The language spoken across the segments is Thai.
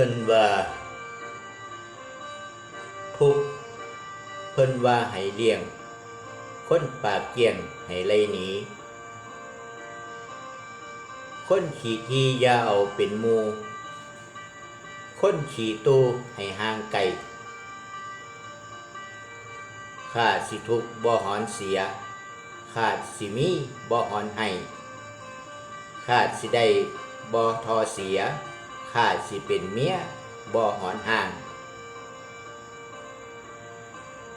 พิ่นว่า ทุกเพิ่นว่าให้เลี้ยง คนปากเกียนให้ไล่หนีคนขี่ทียาเอาเป็นมู คนขี่ตูให้ห่างไกลข้าสิทุกบ่หอนเสียข้าสิมีบ่หอนให้ข้าสิได้บ่ทอเสีย ข้าสิเป็นเมียบ่หอนห่าง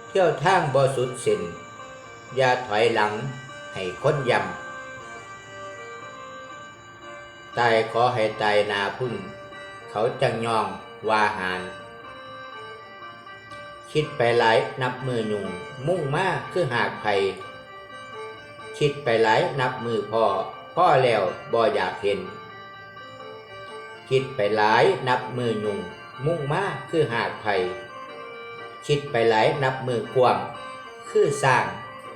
เที่ยวทางบ่สุดสิ้นอย่าถอยหลังให้ค้นยำตายขอให้ตายนาพุ่นเขาจังยองวาหานคิดไปหลายนับมือหนุ่งมุ่งมากคือหากไผคิดไปหลายนับมือพ่อพ่อแล้วบ่อยากเห็น คิดไปหลายนับมือหนุ่งมุ่งมาคือหากไผคิดไปหลายนับมือกวางคือสร้าง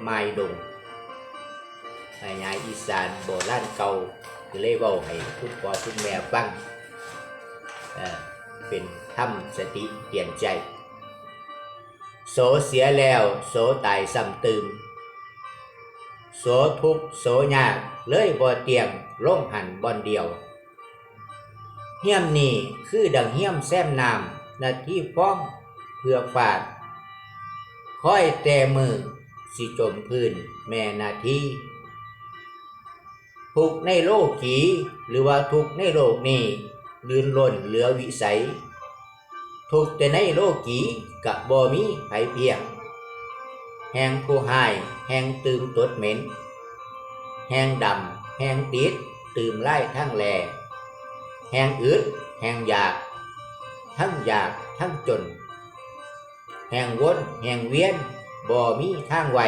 ไม้ดงไอ้ยายอีสานโบราณเก่าคือเลยเว้าให้ทุกพ่อทุกแม่ฟังเอ่อเป็นทำสติเปลี่ยนใจ โสเสียแล้วโสตายซ้ำตืมโสทุกโสยากเลยบ่เตียงล่งหันบอนเดียว เฮี้ยมนี่คือดังเฮี้ยมแซมน้ำนาที่ฟ้องเพื่อฝาดค่อยแต่มือสิจมพื้นแม่นาทีทุกในโลกกีหรือว่าทุกในโลกนี้ลื่นล้นเหลือวิสัย ทุกแต่ในโลกีกะบบ่มีไผเพียง แหงผู้หายแหงตื่มตดเหม็น แหงดำแหงติดตื่มไล่ทั้งแหล่ แหงอึดแหงอยาก ทั้งอยากทั้งจน แหงวนแหงเวียนบ่มีทางไว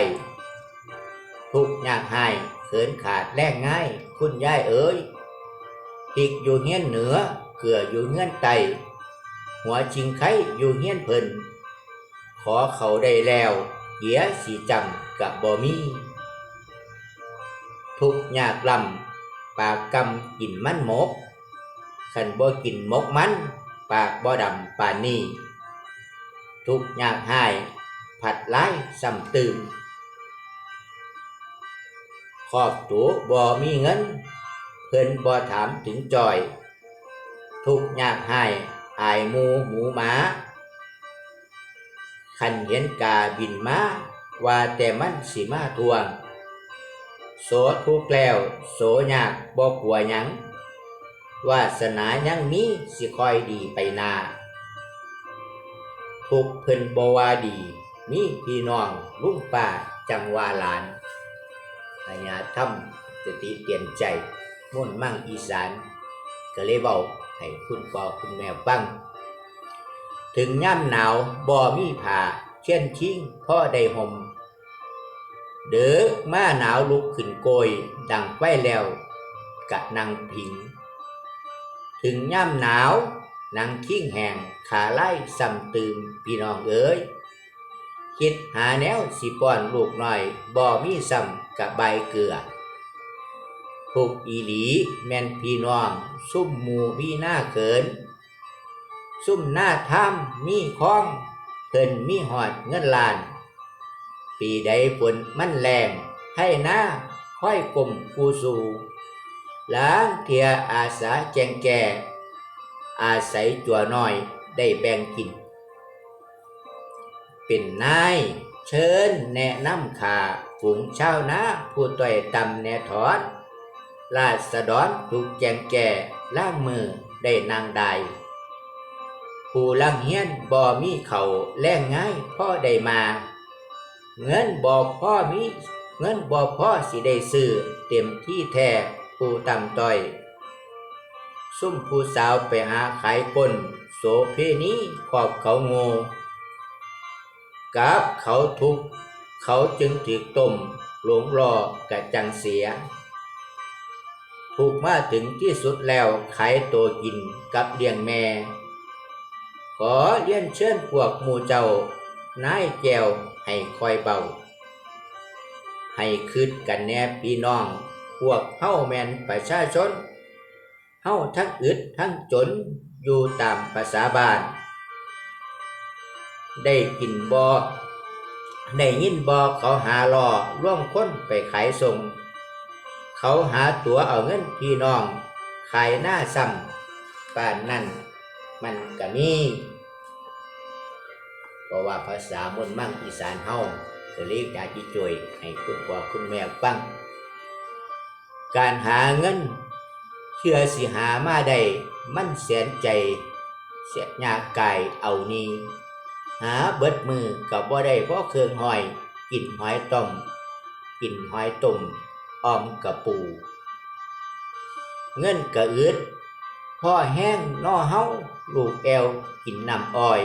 ทุกยากหายเขินขาดแลกง่าย คุณยายเอ๋ยติกอยู่เฮียนเหนือเกลืออยู่เงื่อนไตหัวชิงไข่อยู่เฮียนเพิ่นขอเขาได้แล้วเกียสีจำกับบ่มีทุกยากลำปากกำกินมันหมก ขันบ่กินมกมัน ปากบ่ดำปานนี้ ทุกข์ยากหาย ผัดไล่ซ้ำตื่มครอบตัวบ่มีเงิน เพิ่นบ่ถามถึงจอย ทุกข์ยากหายอายหมูหมูหมาขันเห็นกาบินมาว่าแต่มันสิมาทวง โสทุกแล้ว โสยากบ่กลัวหยัง วาสนายังมีสิคอยดีไปนาทุกเพิ่นบวาดี มีพี่น้องลุงป้าจังวาหลานอาญาทำสติเปลี่ยนใจม่วนมั่งอีสาน ก็เลยเว้าให้คุณพ่อคุณแม่ฟัง ถึงย่ำหนาวบ่มีผ้าเช่นชิงพ่อได้ห่มเด้อมาหนาวลุกขึ้นโกย ดังไฟแล้วกะนังพิง ถึงย่ำหนาวนางคิ้งแหงขาไล่ซ้ำตืมพี่น้องเอ๋ยคิดหาแนวสิป้อนลูกหน่อยบ่มีซ้ำกับใบเกลือทุกอีหลีแม่นพี่น้อง ซุ่มหมูมีหน้าเขิน ซุ่มหน้าถ้ำมีคล้องเพิ่นมีหอดเงินล้าน ปีใดฝนมันแรงให้หน้าค่อยกลมกูสู่ ล้างเทียอาสาแจงแก่ อาศัยจัวน้อยได้แบ่งกิน เป็นนายเชิญแนะนำขาฝูงชาวนาผู้ต่อยตำแนถอนราษฎรถูกแจงแก่ล่างมือได้นางใดผู้ลังเฮียนบ่มีเขาแล่งง่ายพ่อได้มา เงินบ่พ่อมี เงินบ่พ่อสิได้ซื้อเต็มที่แท้ ผู้ต่ำต้อย ซุ่มผู้สาวไปหาขายกลโสเพณีขอบเขาโง่กับเขาทุก เขาจึงถือต้มหลงรอกะจังเสีย ถูกมาถึงที่สุดแล้วขายตัวกินกับเลี้ยงแม่ ขอเลี้ยนเชิญพวกหมู่เจ้านายแก้วให้คอยเบา ให้คืดกันแน่พี่น้อง พวกเฮาแมนประชาชนเฮาทั้งอึดทั้งจนอยู่ตามภาษาบ้าน ได้กินบอได้ยินบอเขาหาล่อร่วมค้นไปขายส่ง เขาหาตัวเอาเงินพี่น้อง ขายหน้าซ้ำป่านนั่นมันก็มีเพราะว่าภาษามนมั่งอีสานเฮาก็เรียกยาจิจวยให้คุณพ่อคุณแม่ฟัง การหาเงินเชื่อสิหามาได้มันแสนใจ เสียยากกายเอานี้หาเบิดมือกับบ่ได้เพราะเครื่องหอย กินหอยต้มกินหอยต้มออมกระปู เงินกระอืดพ่อแห้งนอเฮาลูกแอวกินน้ำอ้อย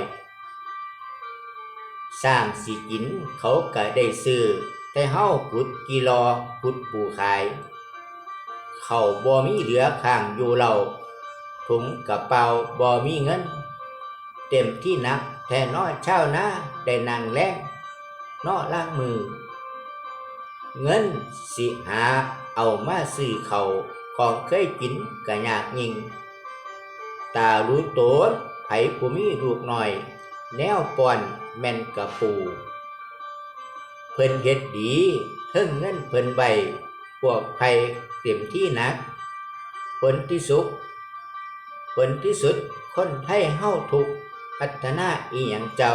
สร้างสิกินเขาก็ได้ซื้อแต่เฮาขุดกิโลขุดปูขาย เขาบ่มีเหลือข้างอยู่เราถุงกระเป๋าบ่มีเงิน เต็มที่นักแท่น้อยเช่านะได้นางแรงนอล้างมือ เงินสิหาเอามาซื้อเขาของเคยกินกะยากยิง ตารู้โตนไผผู้มีลูกหน่อย แนวป่อนแม่นกระปู เพิ่นเฮ็ดดีเทิงเงินเพิ่นใบ พวกไผเต็มที่นักผลที่สุดผลที่สุดคนไทยเฮาทุกพัฒนาอีหยังเจ้า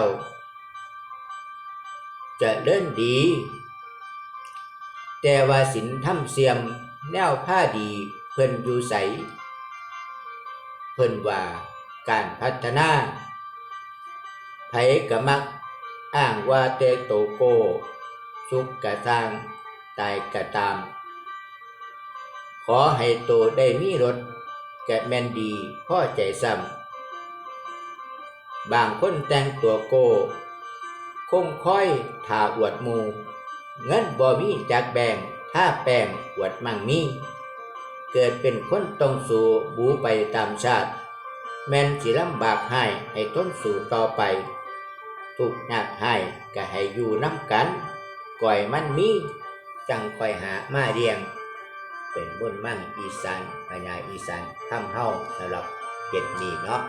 จะเล่นดี แต่ว่าสินทำเสียมแนวผ้าดีเพิ่นอยู่ใส เพิ่นว่าการพัฒนาไผกะมัก อ้างว่าเตโตโก สุขกะสร้าง ตายกะตาม ขอให้โตได้มีรถแกะแมนดีพ่อใจซ้ำบางคนแต่งตัวโก คงค่อยถาอวดมู เงินบ่มีจากแบ่งถ้าแป้งอวดมั่งมี เกิดเป็นคนต้องสู่บูไปตามชาติ แมนสิลำบากให้ให้ทนสู่ต่อไปทุกข์ยากให้ก็ให้อยู่น้ำกันก่อยมันมี จังคอยหามาเรียง เป็นบุญมั่งอีสานพญาอีสานทำเฮาสำหรับเจ็ดนี้เนาะ